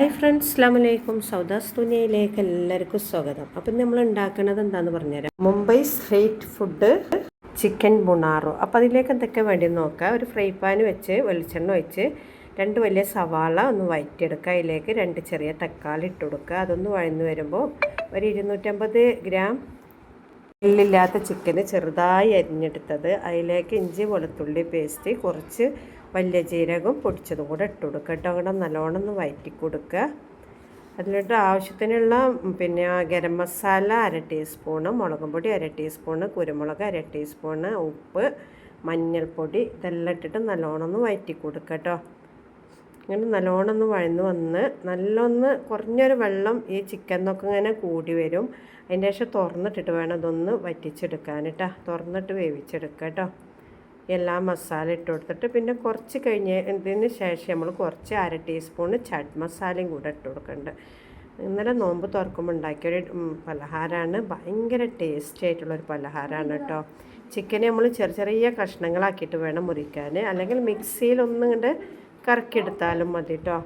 Hi friends അസ്ലാമലൈക്കും സൗദാസ് തുനിയയിലേക്ക് എല്ലാവർക്കും സ്വാഗതം. അപ്പം നമ്മൾ ഉണ്ടാക്കുന്നത് എന്താണെന്ന് പറഞ്ഞുതരാം. മുംബൈ സ്ട്രീറ്റ് ഫുഡ് ചിക്കൻ ബുണാറോ അപ്പം അതിലേക്ക് എന്തൊക്കെ വേണ്ടി നോക്കാം. ഒരു ഫ്രൈ പാൻ വെച്ച് വെളിച്ചെണ്ണ ഒഴിച്ച് രണ്ട് വലിയ സവാള ഒന്ന് വഴറ്റിയെടുക്കുക അതിലേക്ക് രണ്ട് ചെറിയ തക്കാളി ഇട്ട് കൊടുക്കുക. അതൊന്ന് വഴന്ന് വരുമ്പോൾ ഒരു ഇരുന്നൂറ്റമ്പത് ഗ്രാം എല്ലില്ലാത്ത ചിക്കന് ചെറുതായി അരിഞ്ഞെടുത്തത്. അതിലേക്ക് ഇഞ്ചി വെളുത്തുള്ളി പേസ്റ്റ് കുറച്ച് വലിയ ജീരകം പൊടിച്ചതും കൂടെ ഇട്ട് കൊടുക്കുക കേട്ടോ. അവിടെ നല്ലോണം ഒന്ന് വയറ്റി കൊടുക്കുക. അതിലിട്ട് ആവശ്യത്തിനുള്ള പിന്നെ ഗരം മസാല അര ടീസ്പൂണ് മുളകും പൊടി അര ടീസ്പൂണ് കുരുമുളക് അര ടീസ്പൂണ് ഉപ്പ് മഞ്ഞൾപ്പൊടി ഇതെല്ലാം ഇട്ടിട്ട് നല്ലോണം ഒന്ന് വയറ്റി കൊടുക്കുക കേട്ടോ. ഇങ്ങനെ നല്ലോണം ഒന്ന് വഴന്ന് വന്ന് നല്ലൊന്ന് കുറഞ്ഞൊരു വെള്ളം ഈ ചിക്കനൊക്കെ ഇങ്ങനെ കൂടി വരും. അതിന്റെ ശേഷം തുറന്നിട്ടിട്ട് വേണം ഇതൊന്ന് വറ്റിച്ചെടുക്കാൻ കേട്ടോ. തുറന്നിട്ട് വേവിച്ചെടുക്കുക കേട്ടോ. എല്ലാ മസാല ഇട്ട് കൊടുത്തിട്ട് പിന്നെ കുറച്ച് കഴിഞ്ഞ് ഇതിന് ശേഷം നമ്മൾ കുറച്ച് അര ടീസ്പൂൺ ചട്ട് മസാലയും കൂടെ ഇട്ട് കൊടുക്കുന്നുണ്ട് ഇന്നലെ നോമ്പ് തുറക്കുമ്പോൾ ഉണ്ടാക്കിയൊരു പലഹാരമാണ് ഭയങ്കര ടേസ്റ്റി ആയിട്ടുള്ളൊരു പലഹാരമാണ് കേട്ടോ. ചിക്കനെ നമ്മൾ ചെറിയ ചെറിയ കഷ്ണങ്ങളാക്കിയിട്ട് വേണം മുറിക്കാൻ. അല്ലെങ്കിൽ മിക്സിയിൽ ഒന്നും കറക്കി കറക്കിയെടുത്താലും മതി കേട്ടോ.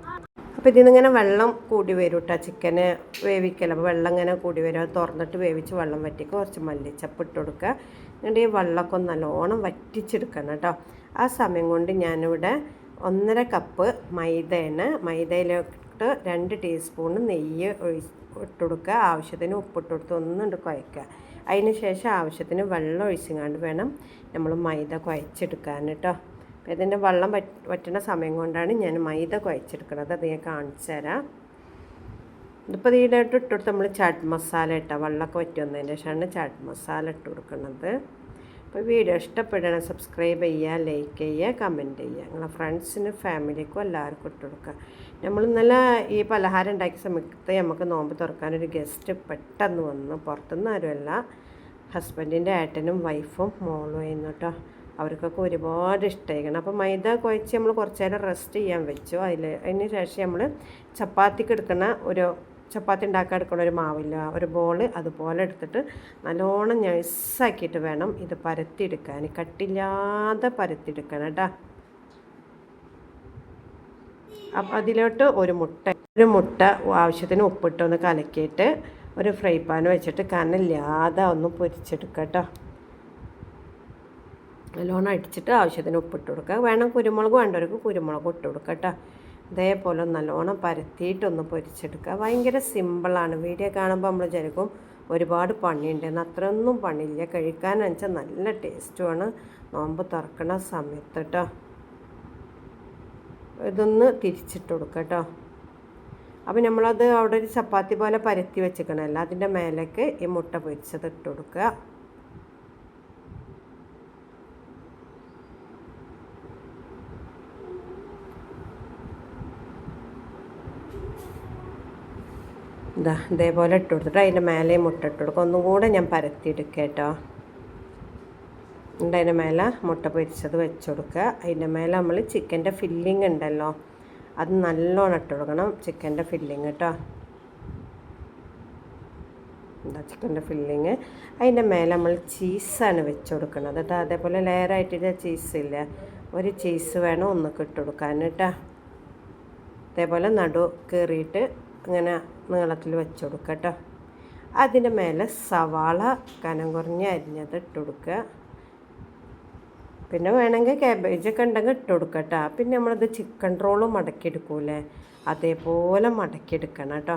അപ്പോൾ ഇതിൽ വെള്ളം കൂടി വരും കേട്ടോ ചിക്കന് വേവിക്കല. അപ്പോൾ വെള്ളം ഇങ്ങനെ കൂടി വരും. തുറന്നിട്ട് വേവിച്ച് വെള്ളം വറ്റിക്കുക കുറച്ച് മല്ലിച്ചപ്പ് ഇട്ട് കൊടുക്കുക. എന്നിട്ട് ഈ വെള്ളമൊക്കെ നല്ലോണം വറ്റിച്ചെടുക്കണം കേട്ടോ. ആ സമയം കൊണ്ട് ഞാനിവിടെ ഒന്നര കപ്പ് മൈദയാണ് മൈദയിലോട്ട് രണ്ട് ടീസ്പൂൺ നെയ്യ് ഇട്ട് കൊടുക്കുക. ആവശ്യത്തിന് ഉപ്പിട്ട് കൊടുത്ത് ഒന്നുകൊണ്ട് കുഴക്കുക അതിന് ശേഷം ആവശ്യത്തിന് വെള്ളം ഒഴിച്ചങ്ങാണ്ട് വേണം നമ്മൾ മൈദ കുഴച്ചെടുക്കാൻ കേട്ടോ. അപ്പോൾ ഇതിന്റെ വെള്ളം വറ്റുന്ന സമയം കൊണ്ടാണ് ഞാൻ മൈദ കുഴച്ചെടുക്കുന്നത്. അത് ഞാൻ കാണിച്ചു തരാം. ഇതിപ്പോൾ ഇതിലോട്ട് ഇട്ടുകൊടുത്ത് നമ്മൾ ചാട്ട് മസാല ഇട്ടാൽ വെള്ളമൊക്കെ വറ്റുന്നതിന്റെ ശേഷമാണ് ചാട്ട് മസാല ഇട്ട് കൊടുക്കുന്നത്. അപ്പോൾ വീഡിയോ ഇഷ്ടപ്പെടുകയാണ് സബ്സ്ക്രൈബ് ചെയ്യുക ലൈക്ക് ചെയ്യുക കമന്റ് ചെയ്യുക. നിങ്ങളെ ഫ്രണ്ട്സിനും ഫാമിലിക്കും എല്ലാവർക്കും ഇട്ട് കൊടുക്കുക. നമ്മൾ ഇന്നലെ ഈ പലഹാരം ഉണ്ടാക്കിയ സമയത്ത് നമുക്ക് നോമ്പ് തുറക്കാനൊരു ഗസ്റ്റ് പെട്ടെന്ന് വന്നു. പുറത്തുനിന്ന് ആരുമല്ല. ഹസ്ബൻഡിന്റെ ഏട്ടനും വൈഫും മോളും ആയിരുന്നു കേട്ടോ അവർക്കൊക്കെ ഒരുപാട് ഇഷ്ടമായിരിക്കണം അപ്പോൾ മൈദ കുഴച്ച് നമ്മൾ കുറച്ച് നേരം റെസ്റ്റ് ചെയ്യാൻ വെച്ചു. അതിൽ അതിന് ശേഷം നമ്മൾ ചപ്പാത്തിക്ക് എടുക്കുന്ന ഒരു ചപ്പാത്തി ഉണ്ടാക്കാൻ എടുക്കുന്ന ഒരു മാവില്ല ഒരു ബോൾ അതുപോലെ എടുത്തിട്ട് നല്ലോണം നൈസാക്കിയിട്ട് വേണം ഇത് പരത്തിയെടുക്കാൻ. കട്ടില്ലാതെ പരത്തിയെടുക്കണം കേട്ടോ അപ്പം അതിലോട്ട് ഒരു മുട്ട ഒരു മുട്ട ആവശ്യത്തിന് ഉപ്പിട്ടൊന്ന് കലക്കിയിട്ട് ഒരു ഫ്രൈ പാൻ വെച്ചിട്ട് കനലില്ലാതെ ഒന്ന് പൊരിച്ചെടുക്കാം കേട്ടോ നല്ലോണം അടിച്ചിട്ട് ആവശ്യത്തിന് ഉപ്പിട്ട് കൊടുക്കുക. വേണം കുരുമുളക് വേണ്ടവർക്ക് കുരുമുളക് ഇട്ട് കൊടുക്കുക കേട്ടോ. ഇതേപോലെ നല്ലോണം പരത്തിയിട്ടൊന്ന് പൊരിച്ചെടുക്കുക. ഭയങ്കര സിമ്പിളാണ് വീഡിയോ കാണുമ്പോൾ നമ്മൾ വിചാരിക്കും ഒരുപാട് പണിയുണ്ടെന്ന് അത്രയൊന്നും പണിയില്ല. കഴിക്കാൻ വെച്ചാൽ നല്ല ടേസ്റ്റുമാണ് നോമ്പ് തുറക്കണ സമയത്ത് കേട്ടോ. ഇതൊന്ന് തിരിച്ചിട്ട് കൊടുക്കുക കേട്ടോ. അപ്പോൾ നമ്മളത് അവിടെ ഒരു ചപ്പാത്തി പോലെ പരത്തി വെച്ചിക്കണമല്ലോ അതിന്റെ മേലേക്ക് ഈ മുട്ട പൊരിച്ചത് ഇട്ട് കൊടുക്കുക. ഇതാ ഇതേപോലെ ഇട്ട് കൊടുത്തിട്ട് അതിന്റെ മേലെ മുട്ട ഇട്ട് കൊടുക്കും. ഒന്നും കൂടെ ഞാൻ പരത്തിയെടുക്കുക കേട്ടോ. എന്നിട്ട് അതിന്റെ മേലെ മുട്ട പൊരിച്ചത് വെച്ച് കൊടുക്കുക. അതിന്റെ മേലെ നമ്മൾ ചിക്കന്റെ ഫില്ലിങ് ഉണ്ടല്ലോ അത് നല്ലോണം ഇട്ട് കൊടുക്കണം. ചിക്കന്റെ ഫില്ലിങ് കേട്ടോ. എന്താ ചിക്കന്റെ ഫില്ലിങ് അതിന്റെ മേലെ നമ്മൾ ചീസാണ് വെച്ച് കൊടുക്കുന്നത് കേട്ടോ. അതേപോലെ ലെയറായിട്ടില്ല ചീസില്ല ഒരു ചീസ് വേണം ഒന്ന് ഇട്ട് കൊടുക്കാൻ കേട്ടോ. അതേപോലെ നടു കയറിയിട്ട് ഇങ്ങനെ നീളത്തിൽ വെച്ച് കൊടുക്കുക കേട്ടോ. അതിന്റെ മേലെ സവാള കനം കുറഞ്ഞ് അരിഞ്ഞത് ഇട്ട് കൊടുക്കുക. പിന്നെ വേണമെങ്കിൽ കാബേജൊക്കെ ഉണ്ടെങ്കിൽ ഇട്ട് കൊടുക്കുക കേട്ടോ. പിന്നെ നമ്മളത് ചിക്കൻ റോൾ മടക്കിയെടുക്കൂലേ? അതേപോലെ മടക്കിയെടുക്കണം കേട്ടോ.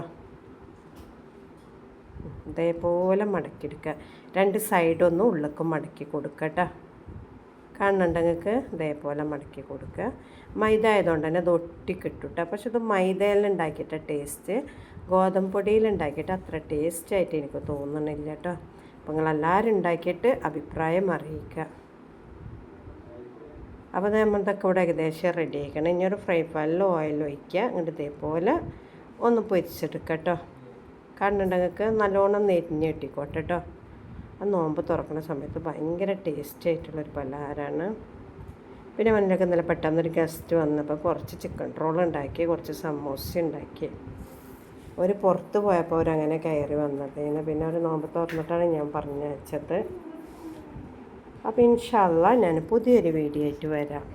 ഇതേപോലെ മടക്കിയെടുക്കുക. രണ്ട് സൈഡൊന്നും ഉള്ളക്കും മടക്കി കൊടുക്കുക കേട്ടോ. കാണുന്നുണ്ട് നിങ്ങൾക്ക് ഇതേപോലെ മടക്കി കൊടുക്കുക. മൈദ ആയതുകൊണ്ട് തന്നെ അത് ഒട്ടി കിട്ടും പക്ഷെ ഇത് മൈദയിൽ ടേസ്റ്റ് ഗോതമ്പ് പൊടിയിൽ ഉണ്ടാക്കിയിട്ട് അത്ര ടേസ്റ്റ് ആയിട്ട് എനിക്ക് തോന്നണില്ല കേട്ടോ അപ്പോൾ നിങ്ങളെല്ലാവരും ഉണ്ടാക്കിയിട്ട് അഭിപ്രായം അറിയിക്കുക. അപ്പോൾ നമ്മളിതൊക്കെ ഇവിടെ ഏകദേശം റെഡി ആക്കണം ഇനി ഒരു ഫ്രൈ പാനിൽ ഓയിൽ ഒഴിക്കുക. എന്നിട്ട് ഇതേപോലെ ഒന്ന് പൊരിച്ചെടുക്കാം കേട്ടോ കണ്ണുണ്ടെങ്കിൽ നല്ലോണം നെരിഞ്ഞ് കിട്ടിക്കോട്ടെ കേട്ടോ ആ നോമ്പ് തുറക്കുന്ന സമയത്ത് ഭയങ്കര ടേസ്റ്റി ആയിട്ടുള്ളൊരു പലഹാരമാണ്. പിന്നെ മണ്ണിലൊക്കെ ഇന്നലെ പെട്ടെന്നൊരു ഗസ്റ്റ് വന്നപ്പോൾ കുറച്ച് ചിക്കൻ റോൾ ഉണ്ടാക്കി കുറച്ച് സമോസ ഉണ്ടാക്കി. ഒരു പുറത്ത് പോയപ്പോൾ അവരങ്ങനെ കയറി വന്നത്. പിന്നെ ഒരു നോമ്പ് തുറന്നിട്ടാണ് ഞാൻ പറഞ്ഞു വെച്ചത് അപ്പോൾ ഇൻഷല്ല ഞാൻ പുതിയൊരു വീഡിയോ ആയിട്ട് വരാം.